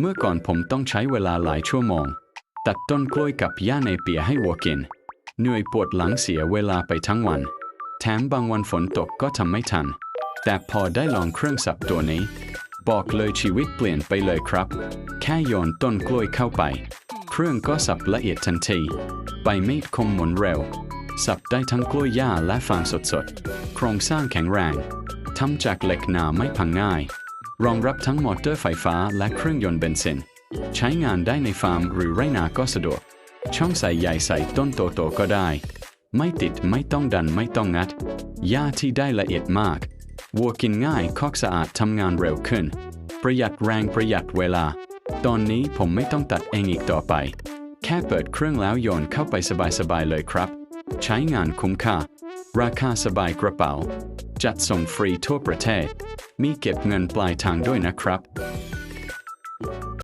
เมื่อก่อนผมต้องใช้เวลาหลายชั่วโมง ตัดต้นกล้วยกับหญ้าในเปียให้วัวกิน เหนื่อยปวดหลังเสียเวลาไปทั้งวัน แถมบางวันฝนตกก็ทำไม่ทัน แต่พอได้ลองเครื่องสับตัวนี้ บอกเลยชีวิตเปลี่ยนไปเลยครับ แค่โยนต้นกล้วยเข้าไป เครื่องก็สับละเอียดทันทีใบมีดคมหมุนเร็ว สับได้ทั้งกล้วยหญ้าและฟางสดๆ โครงสร้างแข็งแรงทำจากเหล็กหนาไม่พังง่าย รองรับทั้งมอเตอร์ไฟฟ้าและเครื่องยนต์เบนซิน ใช้งานได้ในฟาร์มหรือไรนาก็สะดวก ช่องใส่ใหญ่ใส่ต้นโตๆก็ได้ ไม่ติดไม่ต้องดันไม่ต้องงัด หญ้าที่ได้ละเอียดมากวัวกินง่ายคอกสะอาดทำงานเร็วขึ้น ประหยัดแรงประหยัดเวลา ตอนนี้ผมไม่ต้องตัดเองอีกต่อไป แค่เปิดเครื่องแล้วโยนเข้าไปสบายๆเลยครับ ใช้งานคุ้มค่า ราคาสบายกระเป๋า จัดส่งฟรีทั่วประเทศ มีเก็บเงินปลายทางด้วยนะครับ